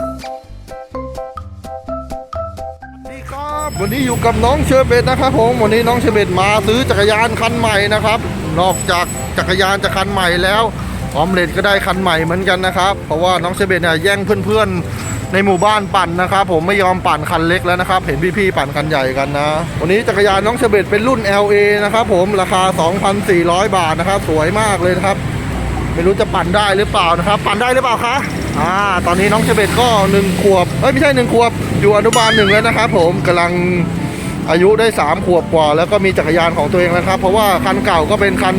สวัสดีครับวันนี้อยู่กับน้องเชอร์เบตนะครับผมวันนี้น้องเชอร์เบตมาซื้อจักรยานคันใหม่นะครับ นอกจากจักรยานจะคันใหม่แล้วออมเล็ตก็ได้คันใหม่เหมือนกันนะครับ เพราะว่าน้องเชอร์เบตเนี่ยแย่งเพื่อนๆในหมู่บ้านปั่นนะครับ ผมไม่ยอมปั่นคันเล็กแล้วนะครับ เห็นพี่ๆปั่นคันใหญ่กันนะ วันนี้จักรยานน้องเชอร์เบตเป็นรุ่น LA นะครับผมราคา 2,400 บาทนะครับ สวยมากเลยครับ ไม่รู้จะปั่นได้หรือเปล่านะครับ ปั่นได้หรือเปล่าคะอ่าตอนนี้น้องเชเบตก็หนึ่งขวบเอ้ยไม่ใช่หนึ่งขวบ อยู่อนุบาลหนึ่งแล้วนะครับผมกำลังอายุได้สามขวบกว่า แล้วก็มีจักรยานของตัวเองแล้วครับ เพราะว่าคันเก่าก็เป็นคัน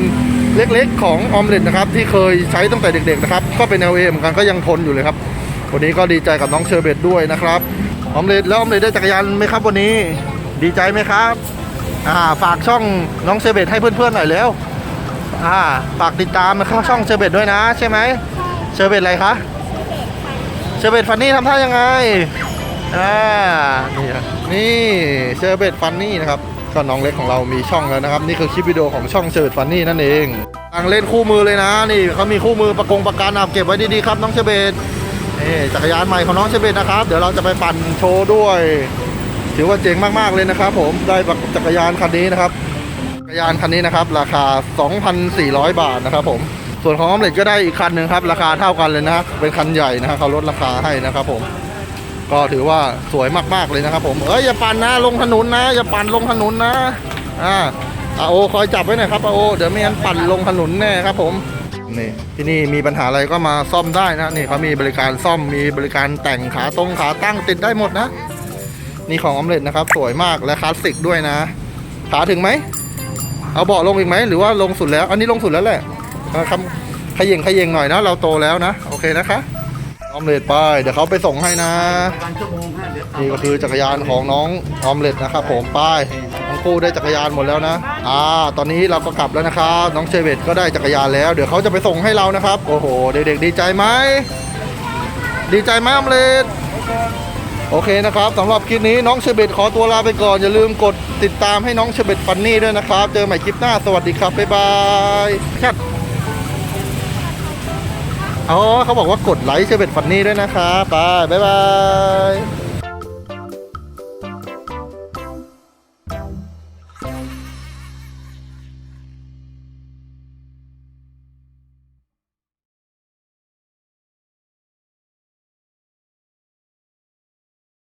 เล็กๆ ของออมเล็ตนะครับ ที่เคยใช้ตั้งแต่เด็กๆนะครับก็เป็น LA เหมือนกันก็ยังทนอยู่เลยครับวันนี้ก็ดีใจกับน้องเชอร์เบตด้วยนะครับออมเล็ตแล้วออมเล็ตได้จักรยานไหมครับวันนี้ ดีใจไหมครับอ่าฝากช่องน้องเชอร์เบตให้เพื่อนๆหน่อยเร็ว อ่าฝากติดตามนะครับช่องเชอร์เบตด้วยนะ ใช่ไหมเชอร์เบตอะไรคะเชอร์เบตฟันนี่ทำท่ายังไงอ่านี่ครับนี่เชอร์เบตฟันนี่นะครับก็น้องเล็กของเรามีช่องแล้วนะครับ นี่คือคลิปวิดีโอของช่องเชอร์เบตฟันนี่นั่นเองทางเล่นคู่มือเลยนะ นี่เขามีคู่มือประกงประกันเอาเก็บไว้ดีๆครับน้องเชอร์เบตนี่จักรยานใหม่ของน้องเชอร์เบตนะครับ เดี๋ยวเราจะไปปั่นโชว์ด้วย ถือว่าเจ๋งมากๆเลยนะครับ ผมได้จักรยานคันนี้นะครับ กรยานคันนี้นะครับ ราคา 2,400 บาทนะครับผมส่วนของออมเล็ตก็ได้อีกคันหนึ่งครับ ราคาเท่ากันเลยนะเป็นคันใหญ่นะครับเขาลดราคาให้นะครับผม ก็ถือว่าสวยมากๆเลยนะครับผมเอ้ยอย่าปั่นนะลงถนนนะอย่าปั่นลงถนนนะอ่าอาโอคอยจับไว้หน่อยครับอาโอเดี๋ยวไม่งั้นปั่นลงถนนแน่ครับผมนี่ที่นี่มีปัญหาอะไรก็มาซ่อมได้นะนี่เขามีบริการซ่อมมีบริการแต่งขาตรงขาตั้งติดได้หมดนะ นี่ของออมเล็ตนะครับ สวยมากและคลาสสิกด้วยนะขาถึงไหม เอาเบาะลงอีกไหมหรือว่าลงสุดแล้ว อันนี้ลงสุดแล้วแหละคำขย่งขย่งหน่อยนะ เราโตแล้วนะ โอเคนะคะออมเล็ตไป เดี๋ยวเขาไปส่งให้นะนี่ก็คือจักรยานของน้องออมเล็ตนะครับผมไป้ายทั้งคู่ได้จักรยานหมดแล้วนะอ่าตอนนี้เราก็กลับแล้วนะครับน้องเชเวตก็ได้จักรยานแล้ว เดี๋ยวเขาจะไปส่งให้เรานะครับ โอ้โห เด็กๆดีใจไหมดีใจไหมออมเล็ต โอเคนะครับสำหรับคลิปนี้น้องเชเบตขอตัวลาไปก่อน อย่าลืมกดติดตามให้น้องเชเบตฟันนี่ด้วยนะครับ เจอใหม่คลิปหน้าสวัสดีครับ บ๊ายบายแคทอ๋อเขาบอกว่ากดไลค์เชเบตฟันนี่ด้วยนะครับไปบ๊ายบาย